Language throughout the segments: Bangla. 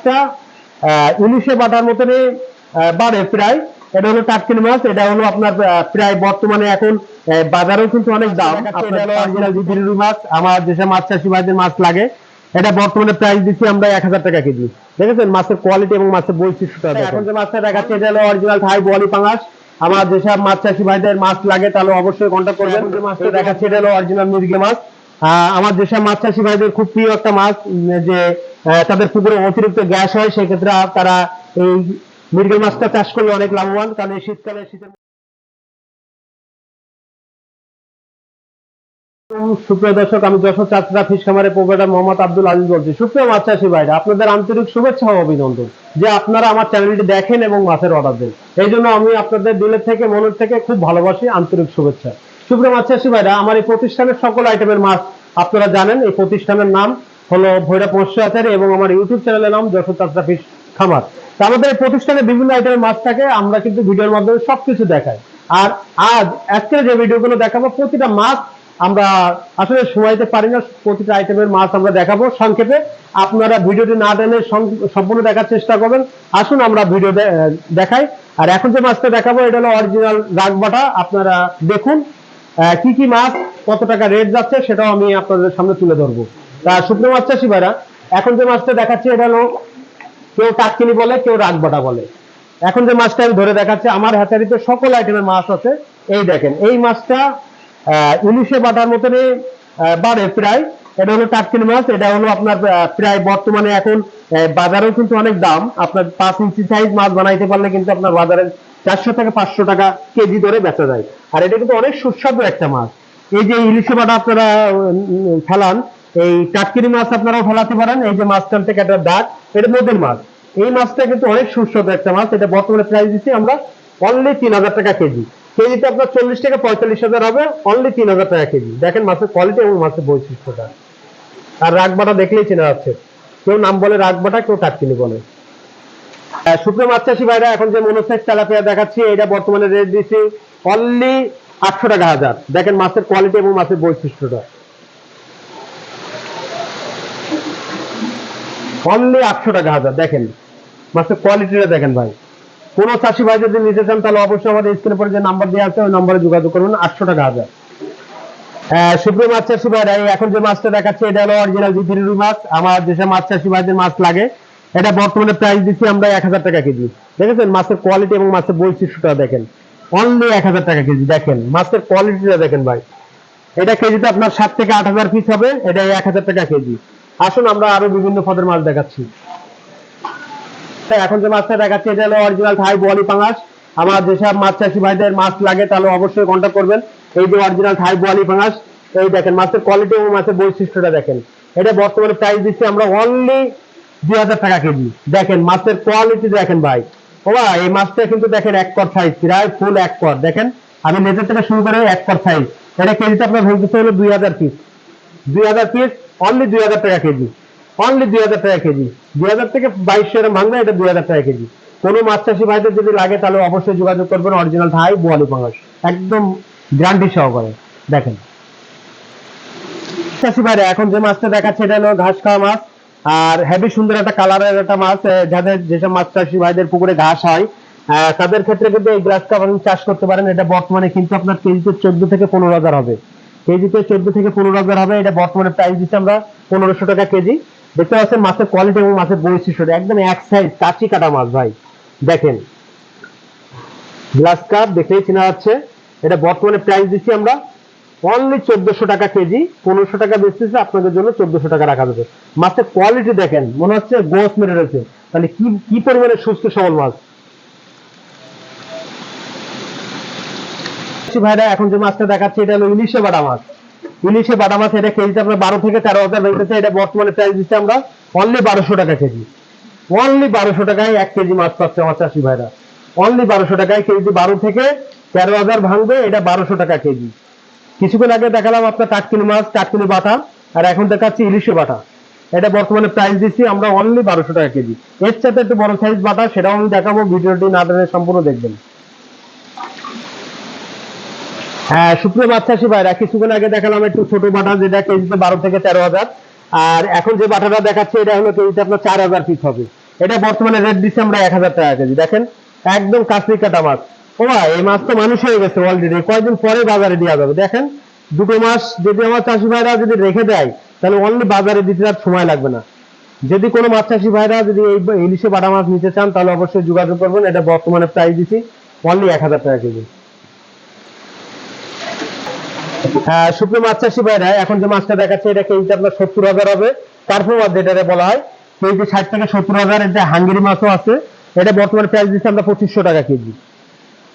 মাছটা আহ, ইলিশে বাটার মতনই আহ, বাড়ে প্রায়। এটা হলো টাটকিনি মাছ এটা হলো আপনার প্রায় বর্তমানে এখন বাজারেও কিন্তু অনেক দাম। আপনার বিদেশি রুই মাছ আমার যেসব মাছ চাষি ভাইদের মাছ লাগে। এটা বর্তমানে প্রাইস দিচ্ছি আমরা এক হাজার টাকা কেজি। দেখেছেন? মাছের কোয়ালিটি এবং মাছের বৈশিষ্ট্যটা এখন যে মাছটা দেখাচ্ছে এটা হলো অরিজিনাল থাই বোয়ালি পাঙাশ। আমার যেসব মাছ চাষি ভাইদের মাছ লাগে তাহলে অবশ্যই কন্ট্যাক্ট করবেন। যে মাছটা দেখাচ্ছে এটা হলো অরিজিনাল মির্গে মাছ। আহ, আমার যেসব মাছ চাষি ভাইদের খুব প্রিয় একটা মাছ যে তাদের পুকুরে অতিরিক্ত গ্যাস হয়, সেক্ষেত্রে তারা এই মৃগেল মাছটা চাষ করলে অনেক লাভবান, কারণ এই শীতকালে শীতের সুপ্রিয় দর্শক, আমি যশোর চাষরা ফিশ খামারের প্রোপাইটার মোহাম্মদ আব্দুল আজিজ বলছি। সুপ্রিয় মাছ চাষি ভাইরা, আপনাদের আন্তরিক শুভেচ্ছা ও অভিনন্দন যে আপনারা আমার চ্যানেলটি দেখেন এবং মাছের অর্ডার দেন। এই জন্য আমি আপনাদের দিলের থেকে, মনের থেকে খুব ভালোবাসি, আন্তরিক শুভেচ্ছা। সুপ্রিয় মাছ চাষি ভাইরা, আমার এই প্রতিষ্ঠানের সকল আইটেমের মাছ আপনারা জানেন। এই প্রতিষ্ঠানের নাম হলো ভৈরব আচারি এবং আমার ইউটিউব চ্যানেলের নাম যশোর ফিশ খামার। তো আমাদের প্রতিষ্ঠানে বিভিন্ন আইটেমের মাছ থাকে, আমরা কিন্তু ভিডিওর মাধ্যমে সবকিছু দেখাই। আর আজ আজকের যে ভিডিওগুলো দেখাবো, প্রতিটা মাছ আমরা আসলে সময়তে পারি না, প্রতিটা আইটেমের মাছ আমরা দেখাবো সংক্ষেপে। আপনারা ভিডিওটি না টেনে সম্পূর্ণ দেখার চেষ্টা করবেন। আসুন আমরা ভিডিও দেখাই। আর এখন যে মাছটা দেখাবো, এটা হলো অরিজিনাল রাগবাটা আপনারা দেখুন কি কি মাছ, কত টাকা রেট যাচ্ছে, সেটাও আমি আপনাদের সামনে তুলে ধরবো। তা শুকনো মাছ চাষি ভাইরা, এখন যে মাছটা দেখাচ্ছি এটা হলো কেউ টাটকিনি বলে, কেউ রাগবাটা বলে। এখন যে মাছটা আমি ধরে দেখাচ্ছি, আমার হ্যাচারিতে সকল আইটেমের মাছ আছে। এই দেখেন, এই মাছটা ইলিশে বাটার মতনই বাড়ে প্রায়। এটা হলো টাটকিনি মাছ, এটা হলো আপনার প্রায় বর্তমানে এখন বাজারেও কিন্তু অনেক দাম। আপনার পাঁচ ইঞ্চি সাইজ মাছ বানাইতে পারলে কিন্তু আপনার বাজারে চারশো থেকে পাঁচশো টাকা কেজি ধরে বেচা যায়। আর এটা কিন্তু অনেক সুস্বাদু একটা মাছ। এই যে ইলিশে বাটা আপনারা ফেলান এই টাটকিনি মাছ আপনারাও ফেলাতে পারেন, এই যে মাছখান থেকে একটা দাগ, এটা নদীর মাছ। এই মাছটা কিন্তু অনেক সুস্বাদু একটা মাছ, এটা বর্তমানে প্রাইস দিচ্ছি আমরা অনলি তিন হাজার টাকা কেজি। কেজিতে আপনার চল্লিশ থেকে পঁয়তাল্লিশ হাজার হবে অনলি তিন হাজার টাকা কেজি। দেখেন মাছের কোয়ালিটি এবং মাছের বৈশিষ্ট্যটা। আর রাগবাটা দেখলেই চেনা যাচ্ছে। কেউ নাম বলে রাগবাটা, কেউ টাটকিনি বলে। শুকনো মাছ চাষি ভাইরা, এখন যে মনে মনোসাইজ তেলাপিয়া দেখাচ্ছি, এটা বর্তমানে রেট দিচ্ছি অনলি আটশো টাকা হাজার। দেখেন মাছের কোয়ালিটি এবং মাছের বৈশিষ্ট্যটা। অনলি আটশো টাকা হাজার, দেখেন। মাছের কোয়ালিটিটা দেখেন ভাই। কোন চাষি ভাই যদি নিতে চান, তাহলে অবশ্যই আমাদের স্ক্রিনে পরে যে নাম্বার দেওয়া আছে, ওই নম্বরে যোগাযোগ করুন, আটশো টাকা হাজার। সুপ্রিয় মাছ চাষি ভাইরা এখন যে মাছটা এটা হলো অরিজিনাল মাছ। আমার মাছ চাষি ভাইদের মাছ লাগে। এটা বর্তমানে প্রাইস দিচ্ছি আমরা এক হাজার টাকা কেজি। দেখেছেন? মাছের কোয়ালিটি এবং মাছের বৈশিষ্ট্যটা দেখেন। অনলি এক হাজার টাকা কেজি, দেখেন। মাছের কোয়ালিটিটা দেখেন ভাই। এটা কেজিতে আপনার সাত থেকে আট হাজার পিস হবে, এটা এক হাজার টাকা কেজি। আসুন আমরা আরও বিভিন্ন পদের মাছ দেখাচ্ছি। এখন যে মাছটা দেখাচ্ছি এটা হলো অরিজিনাল থাই বোয়ালি পাঙাশ। আমার যেসব মাছ চাষি ভাইদের মাছ লাগে তাহলে অবশ্যই কন্ট্যাক্ট করবেন। এই যে অরিজিনাল থাই বোয়ালি পাঙাশ এই দেখেন মাছের কোয়ালিটি এবং মাছের বৈশিষ্ট্যটা দেখেন। এটা বর্তমানে প্রাইস দিচ্ছি আমরা অনলি দুই হাজার টাকা কেজি। দেখেন মাছের কোয়ালিটি দেখেন ভাই। ও ভাই, এই মাছটা কিন্তু দেখেন এক কর সাইজ প্রায় ফুল এক কর। দেখেন আমি নেটের থেকে শুরু করে এক কর সাইজ এটা কেজিতে আপনার ভুলতেছে হলো দুই হাজার পিস দুই হাজার পিস অনলি দুই হাজার টাকা কেজি। অনলি দুই হাজার টাকা কেজি। দুই হাজার থেকে বাইশশো এরকম ভাঙবে, এটা দুই হাজার টাকা কেজি। কোনো মাছ চাষি ভাইদের যদি লাগে, তাহলে অবশ্যই যোগাযোগ করবেন অরিজিনাল থাই বোয়ালি পাঙাশ একদম গ্যারান্টি সহকারে। দেখেন। চাষি ভাইরা, এখন যে মাছটা দেখাচ্ছে, এটা হলো ঘাস খাওয়া মাছ। আর হেভি সুন্দর একটা কালারের একটা মাছ যাদের যেসব মাছ চাষি ভাইদের পুকুরে ঘাস হয় তাদের ক্ষেত্রে কিন্তু এই গ্লাস কাপ চাষ করতে পারেন। এটা বর্তমানে কিন্তু আপনার কেজিতে চোদ্দ থেকে পনেরো হাজার হবে। কেজিতে চোদ্দ থেকে পনেরো হাজার হবে। এটা বর্তমানে প্রাইস দিচ্ছি আমরা পনেরোশো টাকা কেজি। দেখতে পাচ্ছেন মাছের কোয়ালিটি এবং মাছের বৈশিষ্ট্য। একদম এক সাইজ কাঁচি কাটা মাছ ভাই। দেখেন। গ্লাস কাপ দেখেই চেনা যাচ্ছে। এটা বর্তমানে প্রাইস দিচ্ছি আমরা অনলি চোদ্দশো টাকা কেজি। পনেরোশো টাকা বেচতেছে, আপনাদের জন্য চোদ্দশো টাকা রাখা যাবে। মাছের কোয়ালিটি দেখেন। মনে হচ্ছে গোস মেরে রয়েছে। তাহলে কি কি পরিমাণে সুস্থ সবল মাছ? ভাইরা, এখন যে মাছটা দেখাচ্ছে, এটা হলো ইলিশে বাটা মাছ। ইলিশে বাটা মাছ, এটা কেজিতে আপনার বারো থেকে তেরো হাজার বেচেছে এটা বর্তমানে প্রাইস দিচ্ছে আমরা অনলি বারোশো টাকা কেজি। অনলি বারোশো টাকায় এক কেজি মাছ পাচ্ছে আমার চাষি ভাইরা। অনলি বারোশো টাকায় কেজি বারো থেকে তেরো হাজার ভাঙবে, এটা বারোশো টাকা কেজি। কিছুক্ষণ আগে দেখালাম আপনার টাটকিনি মাছ, টাটকিনি বাটা, আর এখন দেখাচ্ছি ইলিশে বাটা। এটা বর্তমানে প্রাইস দিচ্ছি আমরা অনলি বারোশো টাকা কেজি। এর সাথে একটু বড় সাইজ বাটা, সেটাও আমি দেখাবো, ভিডিওটি না সম্পূর্ণ দেখবেন। হ্যাঁ সুপ্রিয় মাছ চাষি ভাইরা, কিছুক্ষণ আগে দেখালাম একটু ছোট বাটা যেটা কেজিতে বারো থেকে তেরো হাজার। আর এখন যে বাটাটা দেখাচ্ছে, এটা হলো কেজিতে আপনার চার হাজার পিস হবে। এটা বর্তমানে রেট দিচ্ছি আমরা এক হাজার টাকা কেজি। দেখেন, একদম কাঁচি কাটা মাছ। ও এই মাছ তো মানুষ হয়ে গেছে অলরেডি কয়েকদিন পরে বাজারে দেওয়া যাবে। দেখেন, দুটো মাস যদি আমার চাষি ভাইরা যদি রেখে দেয়, তাহলে অনলি বাজারে দিতে আর সময় লাগবে না। যদি কোনো মাছ চাষি ভাইরা যদি এই ইলিশে বাটা মাছ নিতে চান, তাহলে অবশ্যই যোগাযোগ করবেন। এটা বর্তমানে প্রাইস দিচ্ছি অনলি এক হাজার টাকা কেজি। শুকনো মাছ চাষি ভাইরা এখন যে মাছটা দেখাচ্ছে, এটা কেজিতে আপনার সত্তর হাজার হবে। তারপর যেটা বলা হয়। কেজিতে ষাট থেকে সত্তর হাজার এটা হাঙ্গেরি মাছও আছে। এটা বর্তমানে প্রাইস দিচ্ছে আমরা পঁচিশশো টাকা কেজি।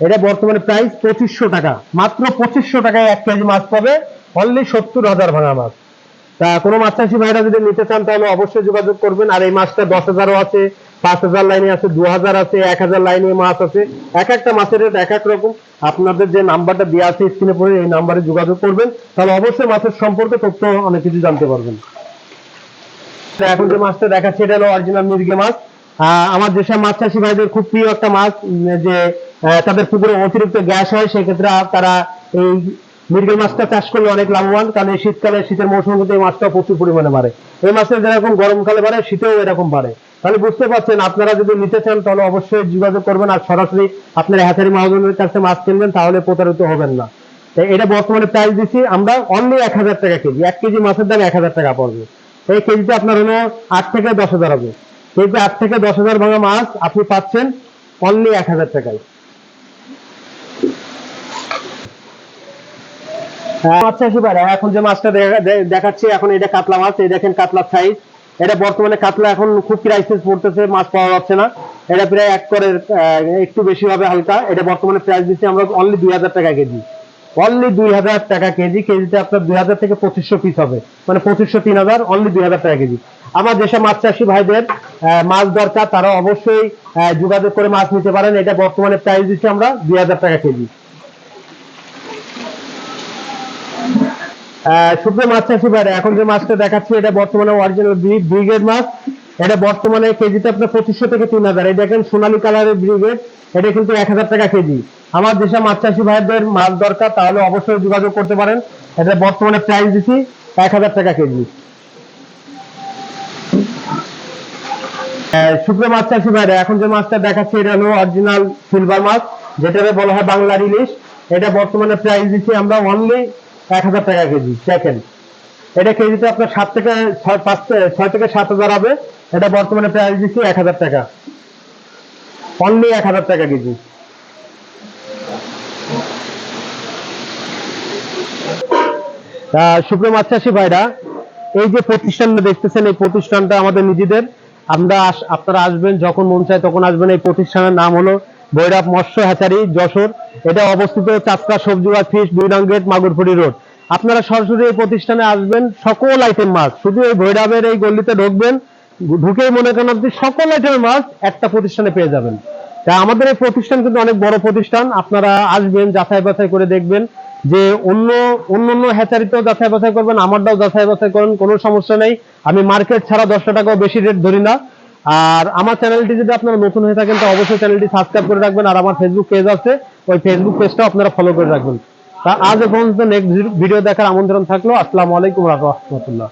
এটা বর্তমানে প্রাইস পঁচিশশো টাকা। মাত্র পঁচিশশো টাকায় এক কেজি মাছ পাবে। অনলি সত্তর হাজার ভাঙা মাছ। তা কোনো মাছ চাষি ভাইরা যদি নিতে চান, তাহলে অবশ্যই যোগাযোগ করবেন। আর এই মাছটা দশ হাজারও আছে। পাঁচ হাজার লাইনে আছে, দু হাজার আছে, এক হাজার লাইনে মাছ আছে। এক একটা মাছের রেট এক এক রকম। আপনাদের যে নাম্বারটা দেওয়া আছে স্ক্রিনে পড়ে এই নাম্বারে যোগাযোগ করবেন। তাহলে অবশ্যই মাছের সম্পর্কে তথ্য অনেক কিছু জানতে পারবেন। এখন যে মাছটা দেখাচ্ছে, এটা হলো অরিজিনাল মির্গে মাছ। আমার যেসব মাছ চাষি ভাইদের খুব প্রিয় একটা মাছ, যে তাদের পুকুরে অতিরিক্ত গ্যাস হয়, সেক্ষেত্রে তারা এই মৃগেল মাছটা চাষ করলে অনেক লাভবান, কারণ এই শীতকালে শীতের মৌসুমে কিন্তু এই মাছটা প্রচুর পরিমাণে বাড়ে। এই মাছের যেরকম গরমকালে বাড়ে, শীতেও এরকম বাড়ে। তাহলে বুঝতে পারছেন, আপনারা যদি নিতে চান, তাহলে অবশ্যই যোগাযোগ করবেন আর সরাসরি আপনার হ্যাচারি মহাজনের কাছে মাছ কিনবেন, তাহলে প্রতারিত হবেন না। এটা বর্তমানে প্রাইস দিচ্ছি, আমরা অনলি এক হাজার টাকা কেজি, এক কেজি মাছের দাম এক হাজার টাকা পড়বে। এই কেজিতে আপনার হলো আট থেকে দশ হাজার হবে। কেজিতে আট থেকে দশ হাজার ভাঙা মাছ আপনি পাচ্ছেন অনলি এক হাজার টাকায়। হ্যাঁ, মাছ চাষি এখন যে মাছটা দেখা- দেখাচ্ছি এখন এটা কাতলা মাছ এই দেখেন কাতলার সাইজ এটা বর্তমানে কাতলা এখন খুব ক্রাইসিস পড়তেছে মাছ পাওয়া যাচ্ছে না। এটা প্রায় এক করে একটু বেশি হবে হালকা। এটা বর্তমানে প্রাইস দিচ্ছি আমরা অনলি দুই হাজার টাকা কেজি। অনলি দুই হাজার টাকা কেজি কেজিতে আপনার দুই হাজার থেকে পঁচিশশো পিস হবে। মানে পঁচিশশো তিন হাজার অনলি দুই হাজার টাকা কেজি। আমার যেসব মাছ চাষি ভাইদের মাছ দরকার তারা অবশ্যই যোগাযোগ করে মাছ নিতে পারেন। এটা বর্তমানে প্রাইস দিচ্ছি আমরা দুই হাজার টাকা কেজি। শুকনো মাছ চাষি ভাইরা এখন যে মাছটা দেখাচ্ছি, এটা বর্তমানে অরিজিনাল ব্রিগেড মাছ এটা বর্তমানে কেজিতে আপনার পঁচিশশো থেকে তিন হাজার। এই দেখেন সোনালী কালারের ব্রিগেড এটা কিন্তু এক হাজার টাকা কেজি। আমার যেসব মাছ চাষি ভাইদের মাছ দরকার, তাহলে অবশ্যই যোগাযোগ করতে পারেন। এটা বর্তমানে প্রাইস দিচ্ছি এক হাজার টাকা কেজি। শুকনো মাছ চাষি ভাইরা, এখন যে মাছটা দেখাচ্ছি, এটা হলো অরিজিনাল সিলভার মাছ, যেটাকে বলা হয় বাংলার ইলিশ এটা বর্তমানে প্রাইস দিচ্ছি আমরা অনলি এক হাজার টাকা কেজি দেখেন। এটা কেজিতে আপনার সাত থেকে ছয় পাঁচ ছয় থেকে সাত হাজার হবে। এটা বর্তমানে প্রাইস দিচ্ছি এক হাজার টাকা। অনলি এক হাজার টাকা কেজি। আহ, শুকনো ভাইরা এই যে প্রতিষ্ঠানটা দেখতেছেন এই প্রতিষ্ঠানটা আমাদের নিজেদের। আমরা আপনারা আসবেন যখন মন চায় তখন আসবেন। এই প্রতিষ্ঠানের নাম হলো ভৈরব মৎস্য হ্যাচারি যশোর। এটা অবস্থিত চাষকা সবজি বা ফিশ দুই নং গেট মাগুরপুরি রোড। আপনারা সরাসরি এই প্রতিষ্ঠানে আসবেন, সকল আইটেম মাছ শুধু এই ভৈরবের এই গল্লিতে ঢুকবেন, ঢুকেই মনে করেন আপনি সকল আইটেমের মাছ একটা প্রতিষ্ঠানে পেয়ে যাবেন। তা আমাদের এই প্রতিষ্ঠান কিন্তু অনেক বড় প্রতিষ্ঠান, আপনারা আসবেন, যাচাই বাছাই করে দেখবেন যে অন্য অন্য অন্য হ্যাচারিতেও যাচাই বাছাই করবেন, আমারটাও যাচাই বাছাই করেন, কোনো সমস্যা নেই। আমি মার্কেট ছাড়া দশটা টাকাও বেশি রেট ধরি না। আর আমার চ্যানেলটি যদি আপনারা নতুন হয়ে থাকেন, তো অবশ্যই চ্যানেলটি সাবস্ক্রাইব করে রাখবেন। আর আমার ফেসবুক পেজ আছে, ওই ফেসবুক পেজটাও আপনারা ফলো করে রাখবেন। তা আজ পর্যন্ত নেক্সট ভিডিও দেখার আমন্ত্রণ থাকল। আসসালামু আলাইকুম রহমতুল্লাহ।